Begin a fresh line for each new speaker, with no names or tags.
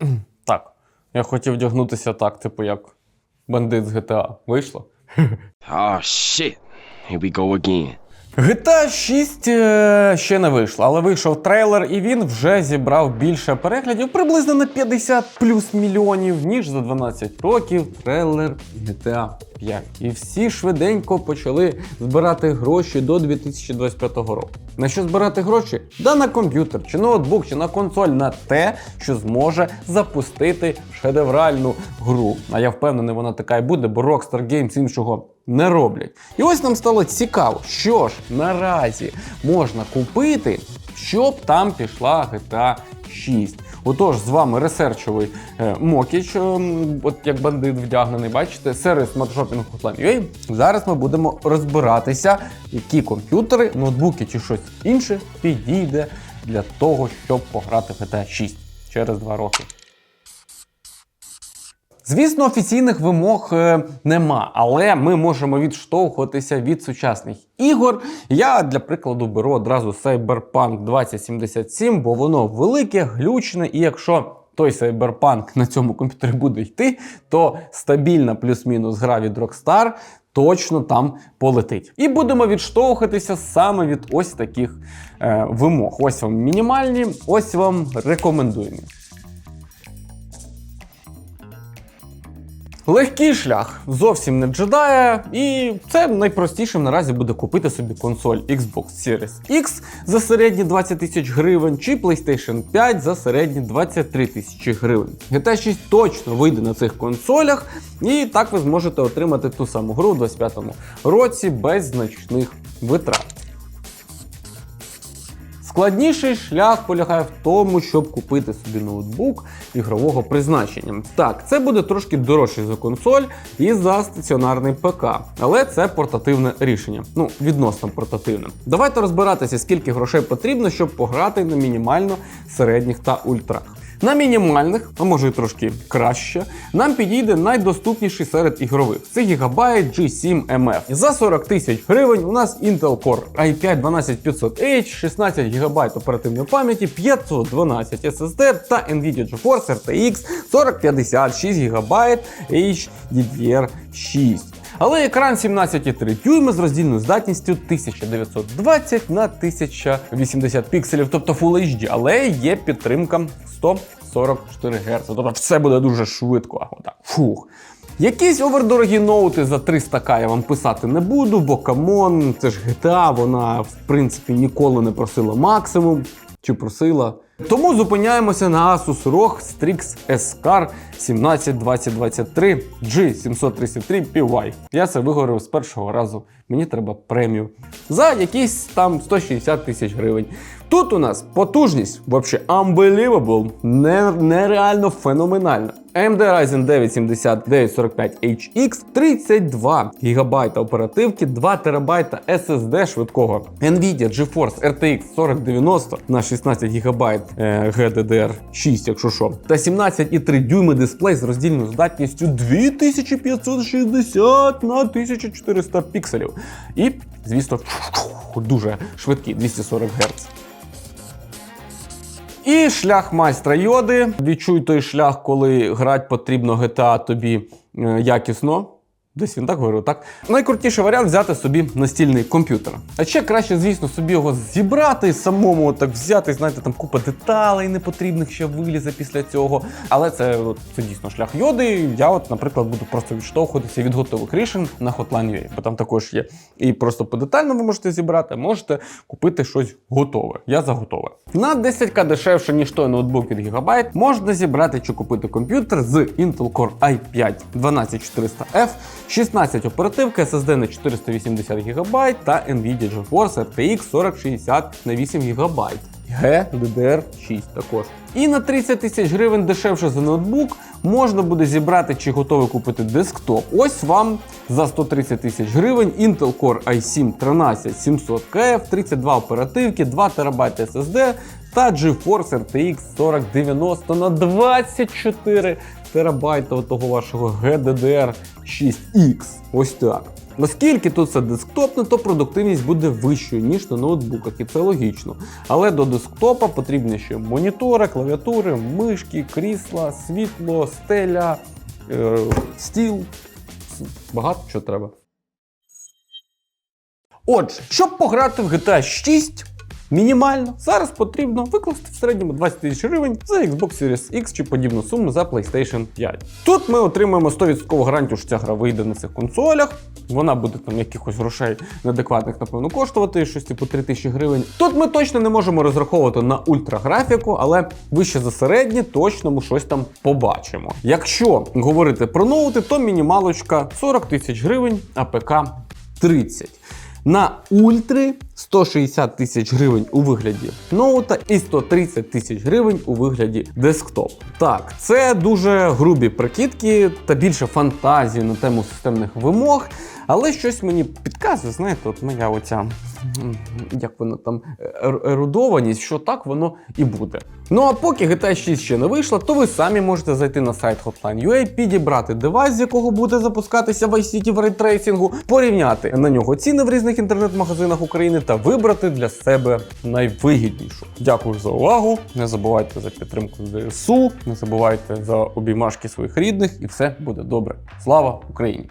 Так. Я хотів вдягнутися так, типу, як бандит з GTA. Вийшло?
Oh shit. Here we go again.
GTA 6 е, ще не вийшло, але вийшов трейлер, і він вже зібрав більше переглядів, приблизно на 50 плюс мільйонів, ніж за 12 років трейлер GTA 5. І всі швиденько почали збирати гроші до 2025 року. На що збирати гроші? Да на комп'ютер, чи ноутбук, чи на консоль, на те, що зможе запустити шедевральну гру. А я впевнений, вона така і буде, бо Rockstar Games іншого не роблять. І ось нам стало цікаво, що ж наразі можна купити, щоб там пішла GTA 6. Отож, з вами ресерчовий е, Мокіч, ем, от як бандит вдягнений, бачите, сервіс Hotline.ua. Зараз ми будемо розбиратися, які комп'ютери, ноутбуки чи щось інше підійде для того, щоб пограти GTA 6 через два роки. Звісно, офіційних вимог е, нема, але ми можемо відштовхуватися від сучасних ігор. Я для прикладу беру одразу Cyberpunk 2077, бо воно велике, глючне, і якщо той Cyberpunk на цьому комп'ютері буде йти, то стабільна плюс-мінус гра від Rockstar точно там полетить. І будемо відштовхуватися саме від ось таких е, вимог. Ось вам мінімальні, ось вам рекомендуємо. Легкий шлях зовсім не джедая, і це найпростішим наразі буде купити собі консоль Xbox Series X за середні 20 тисяч гривень, чи PlayStation 5 за середні 23 тисячі гривень. GTA 6 точно вийде на цих консолях, і так ви зможете отримати ту саму гру у 25 році без значних витрат. Складніший шлях полягає в тому, щоб купити собі ноутбук ігрового призначення. Так, це буде трошки дорожче за консоль і за стаціонарний ПК, але це портативне рішення. Ну, відносно портативне. Давайте розбиратися, скільки грошей потрібно, щоб пограти на мінімально середніх та ультрах. На мінімальних, а може і трошки краще, нам підійде найдоступніший серед ігрових. Це Gigabyte G7 MF. За 40 тисяч гривень у нас Intel Core i5 12500H, 16 ГБ оперативної пам'яті, 512 SSD та Nvidia GeForce RTX 4050 6 ГБ HDR6. Але екран 17,3 дюйми з роздільною здатністю 1920 на 1080 пікселів, тобто Full HD, але є підтримка 144 Гц. Тобто все буде дуже швидко. Отак. Фух. Якісь овердорогі ноути за 300к я вам писати не буду, бо камон, це ж GTA, вона в принципі ніколи не просила максимум. Чи просила? Тому зупиняємося на Asus ROG Strix S-Car 172023 G733 PY. Я це вигорив з першого разу. Мені треба премію. За якісь там 160 тисяч гривень. Тут у нас потужність взагалі unbelievable, нереально феноменальна. AMD Ryzen 9 7945HX 32 ГБ оперативки, 2 ТБ SSD швидкого. Nvidia GeForce RTX 4090 на 16 ГБ GDDR6, якщо що. Та 17,3 дюйми дисплей з роздільною здатністю 2560 на 1400 пікселів. І, звісно, дуже швидкий 240 Гц. І шлях майстра йоди. Відчуй той шлях, коли грати потрібно GTA тобі е, якісно. Десь він так говорив, так? Найкрутіший варіант взяти собі настільний комп'ютер. А ще краще, звісно, собі його зібрати самому, так взяти, знаєте, там купа деталей непотрібних ще вилізе після цього. Але це, от, це дійсно шлях йоди. Я, от, наприклад, буду просто відштовхуватися від готових рішень на Hotline.ua, бо там також є. І просто подетально ви можете зібрати, можете купити щось готове. Я за готове. На 10к дешевше, ніж той ноутбук від Gigabyte, можна зібрати чи купити комп'ютер з Intel Core i5 12400F, 16 оперативки, SSD на 480 ГБ та Nvidia GeForce RTX 4060 на 8 ГБ. GDDR6 також. І на 30 тисяч гривень дешевше за ноутбук можна буде зібрати чи готовий купити десктоп. Ось вам за 130 тисяч гривень Intel Core i7 13700KF, 32 оперативки, 2 ТБ SSD та GeForce RTX 4090 на 24 терабайта того вашого GDDR6X. Ось так. Оскільки тут все десктопне, то продуктивність буде вищою, ніж на ноутбуках, і це логічно. Але до десктопа потрібні ще монітори, клавіатури, мишки, крісла, світло, стеля, е, стіл. Багато чого треба. Отже, щоб пограти в GTA 6 мінімально, зараз потрібно викласти в середньому 20 тисяч гривень за Xbox Series X чи подібну суму за PlayStation 5. Тут ми отримаємо 100% гарантію, що ця гра вийде на цих консолях. Вона буде там якихось грошей неадекватних, напевно, коштувати, щось типу 3 тисячі гривень. Тут ми точно не можемо розраховувати на ультраграфіку, але вище за середнє точно ми щось там побачимо. Якщо говорити про ноути, то мінімалочка 40 тисяч гривень, а ПК 30. На ультри 160 тисяч гривень у вигляді ноута і 130 тисяч гривень у вигляді десктоп. Так, це дуже грубі прикидки та більше фантазії на тему системних вимог, але щось мені підказує, знаєте, от моя оця як воно там ерудованість, що так воно і буде. Ну а поки GTA 6 ще не вийшла, то ви самі можете зайти на сайт Hotline.ua, підібрати девайс, з якого буде запускатися Vice City в рейтрейсингу, порівняти на нього ціни в різних інтернет-магазинах України та вибрати для себе найвигіднішу. Дякую за увагу. Не забувайте за підтримку ЗСУ, не забувайте за обіймашки своїх рідних, і все буде добре. Слава Україні!